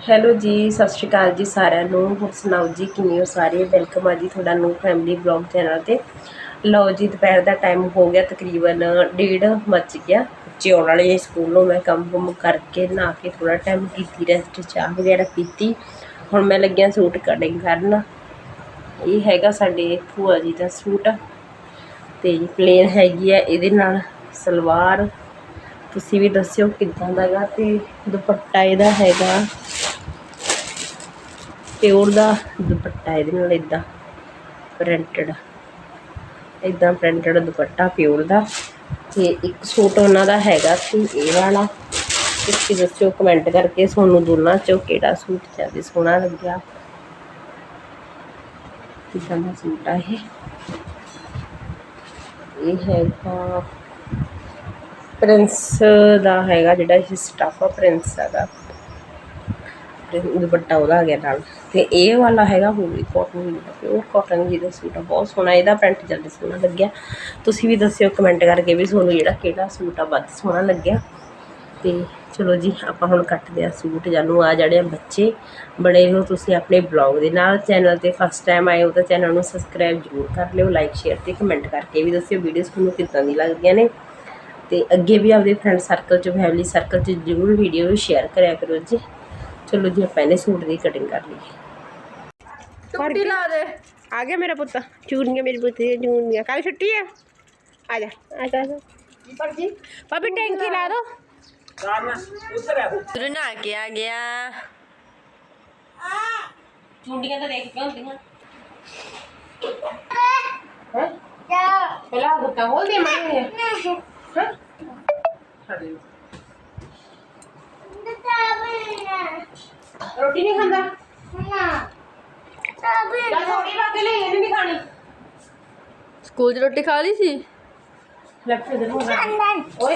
Hello ਜੀ, ਸਤਿ ਸ਼੍ਰੀ ਅਕਾਲ ਜੀ ਸਾਰਿਆਂ ਨੂੰ। ਹੋਰ ਸੁਣਾਓ ਜੀ, ਕਿਵੇਂ ਹੋ ਸਾਰੇ? ਵੈਲਕਮ ਆ ਜੀ ਤੁਹਾਡਾ ਨੂੰ ਫੈਮਿਲੀ ਬਲੌਗ ਚੈਨਲ ਤੇ। ਲਓ ਜੀ, ਦੁਪਹਿਰ ਦਾ ਟਾਈਮ ਹੋ ਗਿਆ ਤਕਰੀਬਨ ਡੇਢ ਵੱਜ ਗਿਆ। ਬੱਚੇ ਆਉਣ ਵਾਲੇ ਸਕੂਲੋਂ, ਮੈਂ ਕੰਮ ਕੁੰਮ ਕਰਕੇ ਨਹਾ ਕੇ ਥੋੜਾ ਟਾਈਮ ਕੀਤੀ ਰੈਸਟ ਚਾਹ ਵਗੈਰਾ ਪੀਤੀ। ਹੁਣ ਮੈਂ ਲੱਗਿਆ ਸੂਟ ਕਟਿੰਗ ਕਰਨ। ਇਹ ਹੈਗਾ ਸਾਡੇ ਭੂਆ ਜੀ ਦਾ ਸੂਟ ਤੇ ਪਲੇਨ ਹੈਗੀ ਆ, ਇਹਦੇ ਨਾਲ ਸਲਵਾਰ। ਤੁਸੀਂ ਵੀ ਦੱਸਿਓ ਕਿੱਦਾਂ ਦਾ ਹੈਗਾ ਤੇ ਦੁਪੱਟਾ ਇਹਦਾ ਹੈਗਾ। ਪਿਓਰ ਦਾ ਦੁਪੱਟਾ ਇਹਦੇ ਨਾਲ ਇਦਾਂ ਪ੍ਰਿੰਟਡ ਇਦਾਂ ਪ੍ਰਿੰਟਡ ਦੁਪੱਟਾ ਪਿਓਰ ਦਾ। ਤੇ ਇੱਕ ਸੂਟ ਉਹਨਾਂ ਦਾ ਹੈਗਾ ਸੀ ਇਹ ਵਾਲਾ। ਤੁਸੀਂ ਦੱਸਿਓ ਕਮੈਂਟ ਕਰਕੇ ਤੁਹਾਨੂੰ ਦੋਨਾਂ ਚੋਂ ਕਿਹੜਾ ਸੂਟ ਜ਼ਿਆਦਾ ਸੋਹਣਾ ਲੱਗਿਆ। ਕਿੱਦਾਂ ਦਾ ਸੂਟ ਆ ਇਹ? ਇਹ ਹੈਗਾ ਪ੍ਰਿੰਸ ਦਾ ਹੈਗਾ ਜਿਹੜਾ ਇਹ ਸਟਾਫ ਆ, ਪ੍ਰਿੰਸ ਹੈਗਾ। ਤੇ ਦੁਪੱਟਾ ਉਹਦਾ ਆ ਗਿਆ ਨਾਲ। ਤੇ ਇਹ ਵਾਲਾ ਹੈਗਾ ਹੋਲੀ ਕਾਟਨ ਦਾ ਪਿਓਰ ਕਾਟਨ ਜੀ ਦਾ ਸੂਟ ਆ, ਬਹੁਤ ਸੋਹਣਾ, ਇਹਦਾ ਪ੍ਰਿੰਟ ਜਲਦੀ ਸੋਹਣਾ ਲੱਗਿਆ। ਤੁਸੀਂ ਵੀ ਦੱਸਿਓ ਕਮੈਂਟ ਕਰਕੇ ਵੀ ਤੁਹਾਨੂੰ ਜਿਹੜਾ ਕਿਹੜਾ ਸੂਟ ਆ ਵੱਧ ਸੋਹਣਾ ਲੱਗਿਆ। ਤੇ ਚਲੋ ਜੀ, ਆਪਾਂ ਹੁਣ ਕੱਟਦੇ ਆ ਸੂਟ। ਜਾਨੂੰ ਆ ਜਿਹੜੇ ਬੱਚੇ। ਬੜੇ ਰਹੋ ਤੁਸੀਂ ਆਪਣੇ ਬਲੌਗ ਦੇ ਨਾਲ। ਚੈਨਲ ਤੇ ਫਸਟ ਟਾਈਮ ਆਏ ਹੋ ਤਾਂ ਚੈਨਲ ਨੂੰ ਸਬਸਕ੍ਰਾਈਬ ਜ਼ਰੂਰ ਕਰ ਲਿਓ। ਲਾਈਕ ਸ਼ੇਅਰ ਤੇ ਕਮੈਂਟ ਕਰਕੇ ਵੀ ਦੱਸਿਓ ਵੀਡੀਓਜ਼ ਤੁਹਾਨੂੰ ਕਿੱਦਾਂ ਦੀ ਲੱਗਦੀਆਂ ਨੇ। ਤੇ ਅੱਗੇ ਵੀ ਆਪਦੇ ਫਰੈਂਡ ਸਰਕਲ 'ਚ ਫੈਮਿਲੀ ਸਰਕਲ 'ਚ ਜ਼ਰੂਰ ਵੀਡੀਓ ਸ਼ੇਅਰ ਕਰਿਆ ਕਰੋ ਜੀ। ਚਲੋ ਜੀ ਆਪਾਂ ਇਹਨੇ ਸੂਟ ਦੀ ਕਟਿੰਗ ਕਰ ਲਈਏ ਛੁੱਟੀ ਲਾ ਦੇ ਆ ਗਿਆ ਮੇਰਾ ਪੁੱਤ ਚੂੜੀਆਂ ਮੇਰੀ ਪੁੱਤ ਦੀਆਂ ਚੂੜੀਆਂ ਕੱਲ ਛੁੱਟੀ ਹੈ ਆ ਜਾ ਆ ਜਾ ਆ ਜਾ। ਪਰ ਜੀ ਭਾਬੀ ਟੈਂਕੀ ਲਾ ਦੋ ਤੂੰ ਨਾ ਕੇ ਆ ਗਿਆ ਚੂੜੀਆਂ ਤਾਂ ਦੇਖ ਕੇ ਹੁੰਦੀਆਂ ਹੈ ਪਹਿਲਾਂ ਗੁੱਟਾ ਖੋਲ ਦੇ ਮੈਂ ਹਾਂ ਰੋਟੀ ਨਹੀਂ ਖਾਂਦਾ ਲੈ ਥੋੜੀ ਲਾ ਕੇ ਲੈ ਇਹ ਨਹੀਂ ਖਾਣੀ ਸਕੂਲ 'ਚ ਰੋਟੀ ਖਾ ਲਈ ਸੀ ਲੈਫਟ ਇਧਰ ਹੋ ਓਏ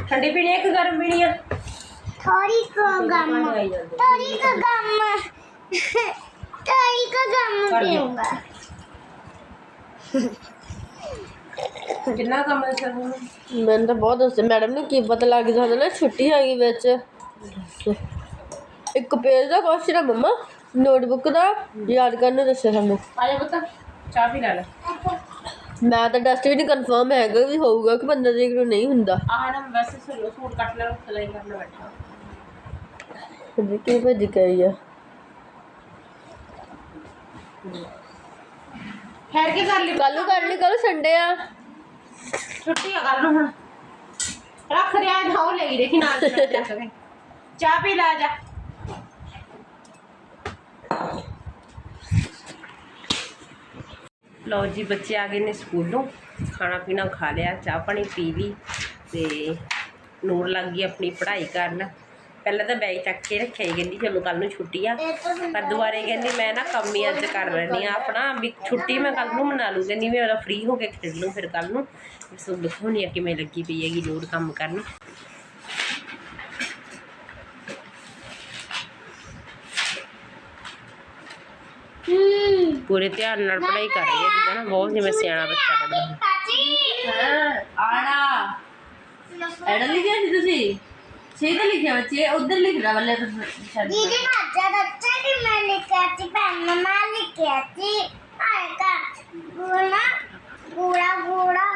ਠੰਡੀ ਪੀਣੀ ਹੈ ਕਿ ਗਰਮ ਪੀਣੀ ਹੈ थोड़ी को गम थोड़ी को गम थोड़ी को गम कर दे। पीऊंगा ਕਿੰਨਾ ਕੰਮ ਹੈ ਸਰ ਨੂੰ ਮੈਨੂੰ ਤਾਂ ਬਹੁਤ ਦੱਸੇ ਮੈਡਮ ਨੂੰ ਕੀ ਪਤਾ ਲੱਗ ਜਾਂਦਾ ਨਾ ਛੁੱਟੀ ਆ ਗਈ ਵਿੱਚ। ਇੱਕ ਪੇਜ ਦਾ ਕੁਐਸਚਨ ਆ ਮੰਮਾ। ਨੋਟਬੁੱਕ ਦਾ ਯਾਦ ਕਰਨ ਨੂੰ ਦੱਸਿਆ ਸਾਨੂੰ। ਆ ਜਾ ਪੁੱਤ ਚਾਹ ਪੀ ਲੈ ਲੈ। ਮੈਂ ਤਾਂ ਟੈਸਟ ਵੀ ਨਹੀਂ ਕਨਫਰਮ ਹੈਗਾ ਵੀ ਹੋਊਗਾ ਕਿ 15 ਤਰੀਕ ਨੂੰ ਨਹੀਂ ਹੁੰਦਾ। ਆਹ ਨਾ ਵੈਸੇ ਸਲੋ ਸੂਟ ਕੱਟ ਲੈ ਸਲਾਈ ਕਰਨ ਬੈਠਾ। ਫਿਰ ਕੀ ਭੱਜ ਗਈ ਆ? ਠਹਿਰ ਕੇ ਕਰ ਲਈ ਕੱਲ ਨੂੰ ਕਰਨੀ ਕੱਲ ਸੰਡੇ ਆ। ਛੁੱਟੀ ਆ ਕਰ ਲਓ ਹੁਣ। ਰੱਖ ਰਿਆ ਉਹ ਲੈ ਗਈ ਦੇਖੀ ਨਾਲ ਚਾਹ ਪੀ ਲੈ ਜਾ। ਲਓ ਜੀ ਬੱਚੇ ਆ ਗਏ ਨੇ ਸਕੂਲੋਂ। ਖਾਣਾ ਪੀਣਾ ਖਾ ਲਿਆ ਚਾਹ ਪਾਣੀ ਪੀ ਲਈ ਤੇ ਨੂਰ ਲੱਗ ਗਈ ਆਪਣੀ ਪੜ੍ਹਾਈ ਕਰਨ। ਪਹਿਲਾਂ ਤਾਂ ਬੈਗ ਚੱਕ ਕੇ ਰੱਖਿਆ ਹੀ ਕਹਿੰਦੀ ਚਲੋ ਕੱਲ ਨੂੰ ਛੁੱਟੀ ਆ। ਪਰ ਦੁਬਾਰੇ ਕਹਿੰਦੀ ਮੈਂ ਨਾ ਕੰਮ ਹੀ ਅੱਜ ਕਰ ਲੈਣੀ ਆ ਆਪਣਾ ਵੀ ਛੁੱਟੀ ਮੈਂ ਕੱਲ ਨੂੰ ਮਨਾ ਲੂ ਕਹਿੰਦੀ ਮੈਂ ਉਹਦਾ ਫ੍ਰੀ ਹੋ ਕੇ ਖੇਡ ਲੂੰ ਫਿਰ ਕੱਲ ਨੂੰ। ਸੋ ਦਿਖਾਉਣੀ ਆ ਕਿਵੇਂ ਲੱਗੀ ਪਈ ਹੈਗੀ ਨੂਰ ਕੰਮ ਕਰਨ। ਪੂਰੇ ਧਿਆਨ ਨਾਲ ਪੜ੍ਹਾਈ ਕਰ ਰਹੀ ਹੈ ਜਿੱਦਾਂ ਨਾ ਬਹੁਤ ਜਿਵੇਂ ਸਿਆਣਾ ਬੱਚਾ ਪੜ੍ਹਦਾ ਹੈ ਆੜਾ ਐਡਾ ਲਿਖਿਆ ਸੀ ਤੁਸੀਂ? सीधे तो लिखे बच्चे उधर लिख रहा वाले तो दीदी मज़ा अच्छा कि मैं लिख के आती पहले मैं लिख के आती आएगा गुना बूढ़ा गुड़ा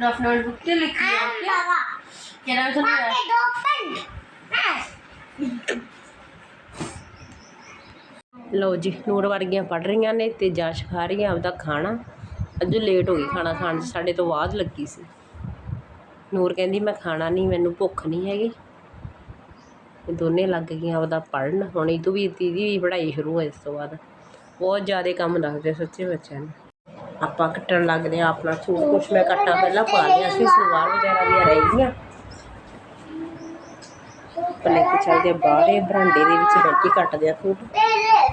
रफ नोटबुक पे लिख लिया क्या नाम है दो पेन। हाँ। ਲਓ ਜੀ ਨੂਰ ਵਰਗੀਆਂ ਪੜ ਰਹੀਆਂ ਨੇ ਤੇ ਜਾਂਚ ਖਾ ਰਹੀਆਂ ਆਪਦਾ ਖਾਣਾ। ਅੱਜ ਲੇਟ ਹੋ ਗਈ ਖਾਣਾ ਖਾਣ 'ਚ ਸਾਡੇ ਤੋਂ ਬਾਅਦ ਲੱਗੀ ਸੀ। ਨੂਰ ਕਹਿੰਦੀ, ਮੈਂ ਖਾਣਾ ਨਹੀਂ, ਮੈਨੂੰ ਭੁੱਖ ਨਹੀਂ ਹੈਗੀ। ਤੇ ਦੋਨੇ ਲੱਗ ਗਈਆਂ ਆਪਦਾ ਪੜਨ ਹੁਣ ਇਹ ਤੋਂ ਵੀ, ਦੀਦੀ ਵੀ ਪੜ੍ਹਾਈ ਸ਼ੁਰੂ ਹੋਈ ਇਸ ਤੋਂ ਬਾਅਦ। ਬਹੁਤ ਜ਼ਿਆਦਾ ਕੰਮ ਲੱਗਦੇ ਸੱਚੇ ਬੱਚਿਆਂ ਨੂੰ। ਆਪਾਂ ਕੱਟਣ ਲੱਗਦੇ ਆ ਆਪਣਾ ਸੂਟ। ਕੁਛ ਮੈਂ ਕੱਟਾਂ ਪਹਿਲਾਂ ਪਾ ਲਿਆ ਸੀ, ਸਲਵਾਰ ਵਗੈਰਾ ਵੀ ਰਹਿ ਗਈਆਂ ਆਪਾਂ ਲੈ ਕੇ ਚੱਲਦੇ ਆ ਬਾਹਰ, ਬਰਾਂਡੇ ਦੇ ਵਿੱਚ ਬੈਠ ਕੇ ਕੱਟਦੇ ਆ ਸੂਟ।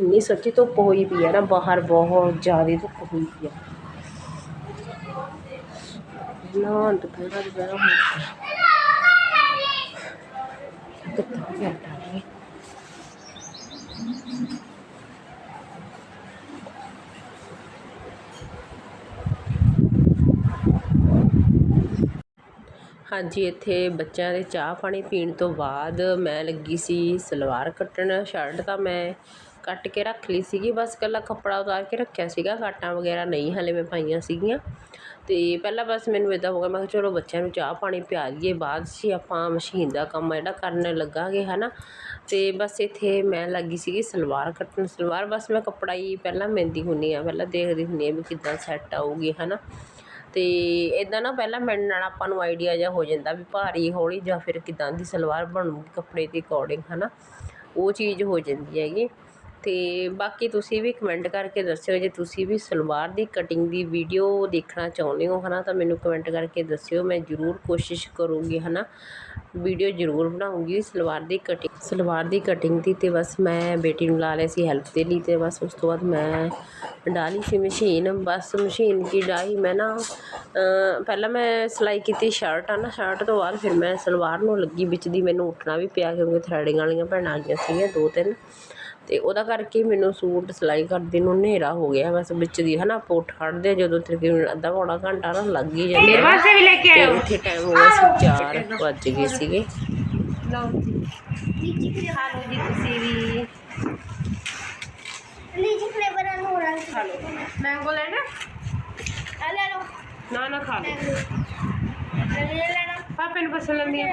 ਇੰਨੀ ਸੱਚੀ ਧੁੱਪ ਹੋਈ ਪਈ ਹੈ ਨਾ, ਬਾਹਰ ਬਹੁਤ ਜ਼ਿਆਦਾ ਧੁੱਪ ਹੋਈ ਪਈ ਹੈ ਨਾ ਦੁਪਹਿਰਾ ਦੁਪਹਿਰਾ ਹੋ ਕਿੱਥੇ ਗਿਆ ਟਾਈਮ ਹਾਂਜੀ, ਇੱਥੇ ਬੱਚਿਆਂ ਦੇ ਚਾਹ ਪਾਣੀ ਪੀਣ ਤੋਂ ਬਾਅਦ ਮੈਂ ਲੱਗੀ ਸੀ ਸਲਵਾਰ ਕੱਟਣ, ਸ਼ਰਟ ਤਾਂ ਮੈਂ ਕੱਟ ਕੇ ਰੱਖ ਲਈ ਸੀਗੀ, ਬਸ ਇਕੱਲਾ ਕੱਪੜਾ ਉਤਾਰ ਕੇ ਰੱਖਿਆ ਸੀਗਾ ਕਾਟਾਂ ਵਗੈਰਾ ਨਹੀਂ ਹਲੇ ਮੈਂ ਪਾਈਆਂ ਸੀਗੀਆਂ। ਅਤੇ ਪਹਿਲਾਂ ਬਸ ਮੈਨੂੰ ਇੱਦਾਂ ਹੋ ਗਿਆ, ਮੈਂ ਕਿਹਾ ਚਲੋ ਬੱਚਿਆਂ ਨੂੰ ਚਾਹ ਪਾਣੀ ਪਿਆ ਦਈਏ ਬਾਅਦ 'ਚ ਆਪਾਂ ਮਸ਼ੀਨ ਦਾ ਕੰਮ ਜਿਹੜਾ ਕਰਨ ਲੱਗਾਂਗੇ ਹੈ ਨਾ ਅਤੇ ਬਸ ਇੱਥੇ ਮੈਂ ਲੱਗੀ ਸੀਗੀ ਸਲਵਾਰ ਕੱਟਣ, ਸਲਵਾਰ ਬਸ ਮੈਂ ਕੱਪੜਾ ਹੀ ਪਹਿਲਾਂ ਮੈਂਦੀ ਹੁੰਦੀ ਹਾਂ ਪਹਿਲਾਂ ਦੇਖਦੀ ਹੁੰਦੀ ਹਾਂ ਵੀ ਕਿੱਦਾਂ ਸੈੱਟ ਆਊਗੀ ਹੈ ਨਾ ਅਤੇ ਇੱਦਾਂ ਨਾ ਪਹਿਲਾਂ ਮਿਲਣ ਨਾਲ ਆਪਾਂ ਨੂੰ ਆਈਡੀਆ ਜਿਹਾ ਹੋ ਜਾਂਦਾ ਵੀ ਭਾਰੀ ਹੌਲੀ ਜਾਂ ਫਿਰ ਕਿੱਦਾਂ ਦੀ ਸਲਵਾਰ ਬਣੂਗੀ ਕੱਪੜੇ ਦੇ ਅਕੋਰਡਿੰਗ ਹੈ ਨਾ ਉਹ ਚੀਜ਼ ਹੋ ਜਾਂਦੀ ਹੈਗੀ। ਅਤੇ ਬਾਕੀ ਤੁਸੀਂ ਵੀ ਕਮੈਂਟ ਕਰਕੇ ਦੱਸਿਓ, ਜੇ ਤੁਸੀਂ ਵੀ ਸਲਵਾਰ ਦੀ ਕਟਿੰਗ ਦੀ ਵੀਡੀਓ ਦੇਖਣਾ ਚਾਹੁੰਦੇ ਹੋ ਹੈ ਨਾ ਤਾਂ ਮੈਨੂੰ ਕਮੈਂਟ ਕਰਕੇ ਦੱਸਿਓ, ਮੈਂ ਜ਼ਰੂਰ ਕੋਸ਼ਿਸ਼ ਕਰੂੰਗੀ ਹੈ ਨਾ ਵੀਡੀਓ ਜ਼ਰੂਰ ਬਣਾਉਂਗੀ ਸਲਵਾਰ ਦੀ ਕਟਿੰਗ ਸਲਵਾਰ ਦੀ ਕਟਿੰਗ ਦੀ ਅਤੇ ਬਸ ਮੈਂ ਬੇਟੀ ਨੂੰ ਲਾ ਲਿਆ ਸੀ ਹੈਲਪ ਦੇ ਲਈ ਅਤੇ ਬਸ ਉਸ ਤੋਂ ਬਾਅਦ ਮੈਂ ਡਾਲੀ ਸੀ ਮਸ਼ੀਨ ਬਸ ਮਸ਼ੀਨ ਕੀ ਡਾਈ ਮੈਂ ਨਾ ਪਹਿਲਾਂ ਮੈਂ ਸਿਲਾਈ ਕੀਤੀ ਸ਼ਰਟ ਆ ਨਾ ਸ਼ਰਟ ਤੋਂ ਬਾਅਦ ਫਿਰ ਮੈਂ ਸਲਵਾਰ ਨੂੰ ਲੱਗੀ ਵਿੱਚ ਦੀ, ਮੈਨੂੰ ਉੱਠਣਾ ਵੀ ਪਿਆ ਕਿਉਂਕਿ ਥਰੈਡਿੰਗ ਵਾਲੀਆਂ ਭੈਣਾਂ ਆ ਗਈਆਂ ਸੀਗੀਆਂ ਦੋ ਤਿੰਨ। ਅਤੇ ਉਹਦਾ ਕਰਕੇ ਮੈਨੂੰ ਸੂਟ ਸਿਲਾਈ ਕਰਦੇ ਨੂੰ ਹਨੇਰਾ ਹੋ ਗਿਆ। ਬਸ ਵਿੱਚ ਦੀ ਹੈ ਨਾ ਆਪਾਂ ਉੱਠ ਖੜ੍ਹਦੇ ਹਾਂ ਜਦੋਂ ਤਕਰੀਬਨ ਅੱਧਾ ਪੌਣਾ ਘੰਟਾ ਨਾ ਲੱਗ ਹੀ ਜਾਂਦਾ। ਮੇਰੇ ਵਾਸਤੇ ਵੀ ਲੈ ਕੇ ਆਇਓ। ਉੱਥੇ ਟਾਈਮ ਹੋ ਗਿਆ ਸੀ 4 ਵੱਜ ਗਏ ਸੀਗੇ। ਲਓ ਜੀ। ਜੀ ਜੀ ਹਾਲੋ ਜੀ ਤੁਸੀਂ ਵੀ। ਲੀਜੀ ਫਲੇਵਰ ਨਾਲ ਔਰੰਜ ਖਾ ਲਓ। ਮੈਂਗੋ ਲੈਣਾ? ਆ ਲੈ ਲਓ। ਨਾ ਨਾ ਖਾ ਲਓ। ਮੈਂਗੋ ਲੈਣਾ ਪਾਪੇ ਨੂੰ ਪਸੰਦ ਨਹੀਂ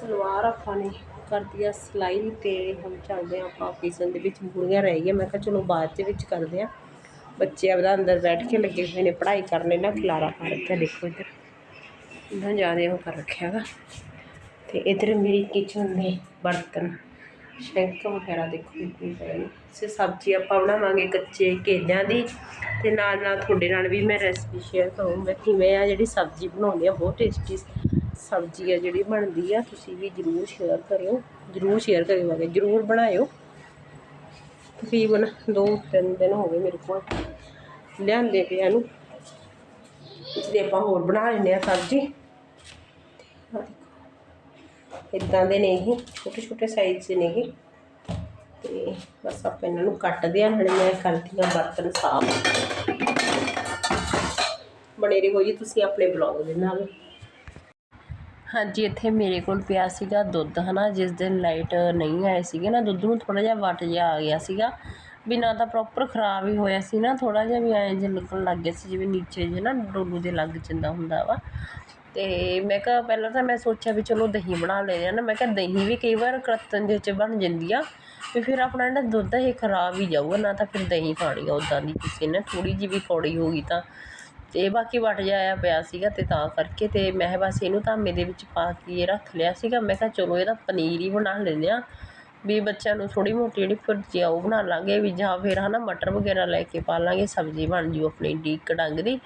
ਸਲਵਾਰ ਆਪਾਂ ਨੇ ਕਰਦੀ ਆ ਸਿਲਾਈ ਤੇ ਹੁਣ ਚੱਲਦੇ ਆ ਆਪਾਂ ਕਿਚਨ ਦੇ ਵਿੱਚ, ਬੁੜੀਆਂ ਰਹਿ ਗਈਆਂ। ਮੈਂ ਕਿਹਾ ਚਲੋ ਬਾਅਦ ਦੇ ਵਿੱਚ ਕਰਦੇ ਆ ਬੱਚੇ ਆਪਦਾ ਅੰਦਰ ਬੈਠ ਕੇ ਲੱਗੇ ਹੋਏ ਨੇ, ਪੜ੍ਹਾਈ ਕਰਨੇ ਨਾ ਖਿਲਾਰਾ ਪਾ ਰੱਖਿਆ ਦੇਖੋ ਇੱਧਰ, ਇੰਨਾ ਜ਼ਿਆਦਾ ਉਹ ਕਰ ਰੱਖਿਆ ਗਾ ਤੇ ਇੱਧਰ ਮੇਰੀ ਕਿਚਨ ਦੇ ਬਰਤਨ, ਸ਼ੈਂਕ ਵਗੈਰਾ ਦੇਖੋ ਕਿੰਨੇ ਪਏ ਨੇ। ਸੇ ਸਬਜ਼ੀ ਆਪਾਂ ਬਣਾਵਾਂਗੇ ਕੱਚੇ ਕੇਲਿਆਂ ਦੀ। ਤੇ ਨਾਲ ਨਾਲ ਤੁਹਾਡੇ ਨਾਲ ਵੀ ਮੈਂ ਰੈਸਪੀ ਸ਼ੇਅਰ ਕਰੂੰਗਾ। ਕਿਵੇਂ ਆ ਜਿਹੜੀ ਸਬਜ਼ੀ ਬਣਾਉਂਦੇ ਆ, ਬਹੁਤ ਟੇਸਟੀ ਸਬਜ਼ੀ ਆ ਜਿਹੜੀ ਬਣਦੀ ਆ, ਤੁਸੀਂ ਵੀ ਜਰੂਰ ਸ਼ੇਅਰ ਕਰਿਓ, ਜਰੂਰ ਸ਼ੇਅਰ ਕਰਿਓਗੇ ਜਰੂਰ ਬਣਾਇਓ। ਤਕਰੀਬਨ ਦੋ, ਤਿੰਨ ਦਿਨ ਹੋ ਗਏ ਮੇਰੇ ਕੋਲ ਲਿਆਂਦੇ ਪਿਆ ਇਹਨੂੰ। ਤੇ ਆਪਾਂ ਹੋਰ ਬਣਾ ਲੈਂਦੇ ਆ ਸਬਜ਼ੀ। ਇਦਾਂ ਦੇ ਨੇ ਇਹ ਛੋਟੇ ਛੋਟੇ ਸਾਈਜ਼ ਦੇ ਨੇ ਇਹ। ਤੇ ਬਸ ਆਪਾਂ ਇਹਨਾਂ ਨੂੰ ਕੱਟਦੇ ਆ, ਨਾਲੇ ਮੈਂ ਕਰਦੀ ਆ ਬਰਤਨ ਸਾਫ਼। ਬਣੇ ਰਹੋ ਜੀ ਤੁਸੀਂ ਆਪਣੇ ਬਲੌਗ ਦੇ ਨਾਲ। ਹਾਂਜੀ, ਇੱਥੇ ਮੇਰੇ ਕੋਲ ਪਿਆ ਸੀਗਾ ਦੁੱਧ ਹੈ ਨਾ ਜਿਸ ਦਿਨ ਲਾਈਟ ਨਹੀਂ ਆਏ ਸੀਗੇ ਨਾ, ਦੁੱਧ ਨੂੰ ਥੋੜ੍ਹਾ ਜਿਹਾ ਵੱਟ ਜਿਹਾ ਆ ਗਿਆ ਸੀਗਾ। ਵੀ ਨਾ ਤਾਂ ਪ੍ਰੋਪਰ ਖਰਾਬ ਹੀ ਹੋਇਆ ਸੀ ਨਾ, ਥੋੜ੍ਹਾ ਜਿਹਾ ਵੀ ਐਂ ਜਿਹਾ ਲੱਗਣ ਲੱਗ ਗਿਆ ਸੀ, ਜਿਵੇਂ ਨੀਚੇ ਜੇ ਨਾ ਡੋਲੂ ਦੇ ਲੱਗ ਜਾਂਦਾ ਹੁੰਦਾ ਵਾ। ਅਤੇ ਮੈਂ ਕਿਹਾ, ਪਹਿਲਾਂ ਤਾਂ ਮੈਂ ਸੋਚਿਆ ਵੀ ਚਲੋ ਦਹੀਂ ਬਣਾ ਲੈਂਦੇ ਹਾਂ ਨਾ, ਮੈਂ ਕਿਹਾ ਦਹੀਂ ਵੀ ਕਈ ਵਾਰ ਕਰਤਨ ਦੇ ਵਿੱਚ ਬਣ ਜਾਂਦੀ ਆ ਵੀ ਫਿਰ ਆਪਣਾ ਜਿਹੜਾ ਦੁੱਧ ਆ ਇਹ ਖਰਾਬ ਹੀ ਜਾਊਗਾ, ਨਾ ਤਾਂ ਫਿਰ ਦਹੀਂ ਖਾਣੀ ਆ ਉੱਦਾਂ ਦੀ ਕਿਸੇ ਨੇ, ਥੋੜ੍ਹੀ ਜਿਹੀ ਵੀ ਕੌੜੀ ਹੋ ਗਈ ਤਾਂ। ਤੇ ਬਾਕੀ ਵਟ ਜਾਇਆ ਪਿਆ ਸੀਗਾ ਅਤੇ ਤਾਂ ਕਰਕੇ ਅਤੇ ਮੈਂ ਕਿਹਾ ਬਸ ਇਹਨੂੰ ਧਾਮੇ ਦੇ ਵਿੱਚ ਪਾ ਕੇ ਰੱਖ ਲਿਆ ਸੀਗਾ। ਮੈਂ ਕਿਹਾ ਚਲੋ ਇਹਦਾ ਪਨੀਰ ਹੀ ਬਣਾ ਲੈਂਦੇ ਹਾਂ। ਵੀ ਬੱਚਿਆਂ ਨੂੰ ਥੋੜ੍ਹੀ ਮੋਟੀ ਜਿਹੜੀ ਭੁਰਜੀ ਆ ਉਹ ਬਣਾ ਲਾਂਗੇ ਵੀ ਜਾਂ ਫਿਰ ਹੈ ਨਾ ਮਟਰ ਵਗੈਰਾ ਲੈ ਕੇ ਪਾ ਲਾਂਗੇ, ਸਬਜ਼ੀ ਬਣ ਜੂ ਆਪਣੀ ਡੀਕ ਡੰਗ ਦੀ।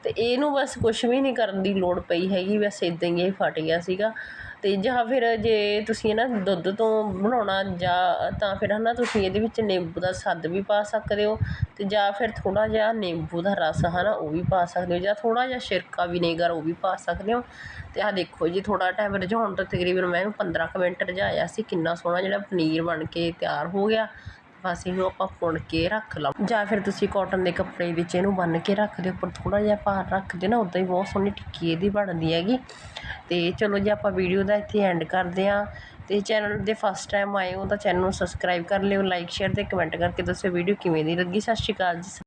ਅਤੇ ਇਹਨੂੰ ਬਸ ਕੁਛ ਵੀ ਨਹੀਂ ਕਰਨ ਦੀ ਲੋੜ ਪਈ ਹੈਗੀ, ਬਸ ਇੱਦਾਂ ਹੀ ਇਹ ਫਟ ਗਿਆ ਸੀਗਾ। ਅਤੇ ਜਾਂ ਫਿਰ ਜੇ ਤੁਸੀਂ ਨਾ ਦੁੱਧ ਤੋਂ ਬਣਾਉਣਾ ਜਾਂ ਤਾਂ ਫਿਰ ਹੈ ਨਾ ਤੁਸੀਂ ਇਹਦੇ ਵਿੱਚ ਨਿੰਬੂ ਦਾ ਸੱਦ ਵੀ ਪਾ ਸਕਦੇ ਹੋ ਅਤੇ ਜਾਂ ਫਿਰ ਥੋੜ੍ਹਾ ਜਿਹਾ ਨਿੰਬੂ ਦਾ ਰਸ ਹੈ ਨਾ ਉਹ ਵੀ ਪਾ ਸਕਦੇ ਹੋ ਜਾਂ ਥੋੜ੍ਹਾ ਜਿਹਾ ਸਿਰਕਾ ਵਿਨੇਗਰ ਉਹ ਵੀ ਪਾ ਸਕਦੇ ਹੋ। ਅਤੇ ਆਹ ਦੇਖੋ ਜੀ ਥੋੜ੍ਹਾ ਟਾਈਮ ਰਿਝਾਉਣ ਤੋਂ ਤਕਰੀਬਨ ਮੈਂ ਇਹਨੂੰ 15 ਕੁ ਮਿੰਟ ਰਝਾਇਆ ਸੀ, ਕਿੰਨਾ ਸੋਹਣਾ ਜਿਹੜਾ ਪਨੀਰ ਬਣ ਕੇ ਤਿਆਰ ਹੋ ਗਿਆ। ਬਸ ਇਹਨੂੰ ਆਪਾਂ ਪੁਣ ਕੇ ਰੱਖ ਲਵਾਂ ਜਾਂ ਫਿਰ ਤੁਸੀਂ ਕਾਟਨ ਦੇ ਕੱਪੜੇ ਵਿੱਚ ਇਹਨੂੰ ਬੰਨ ਕੇ ਰੱਖ ਦਿਓ, ਉੱਪਰ ਥੋੜ੍ਹਾ ਜਿਹਾ ਭਾਰ ਰੱਖ ਦਿਓ ਨਾ, ਉੱਦਾਂ ਹੀ ਬਹੁਤ ਸੋਹਣੀ ਟਿੱਕੀ ਇਹਦੀ ਬਣਦੀ ਹੈਗੀ। ਅਤੇ ਚਲੋ ਜੀ ਆਪਾਂ ਵੀਡੀਓ ਦਾ ਇੱਥੇ ਐਂਡ ਕਰਦੇ ਹਾਂ। ਅਤੇ ਚੈਨਲ ਦੇ ਫਸਟ ਟਾਈਮ ਆਏ ਹੋ ਤਾਂ ਚੈਨਲ ਨੂੰ ਸਬਸਕ੍ਰਾਈਬ ਕਰ ਲਿਓ ਲਾਈਕ ਸ਼ੇਅਰ ਅਤੇ ਕਮੈਂਟ ਕਰਕੇ ਦੱਸਿਓ ਵੀਡੀਓ ਕਿਵੇਂ ਦੀ ਲੱਗੀ। ਸਤਿ ਸ਼੍ਰੀ ਅਕਾਲ ਜੀ।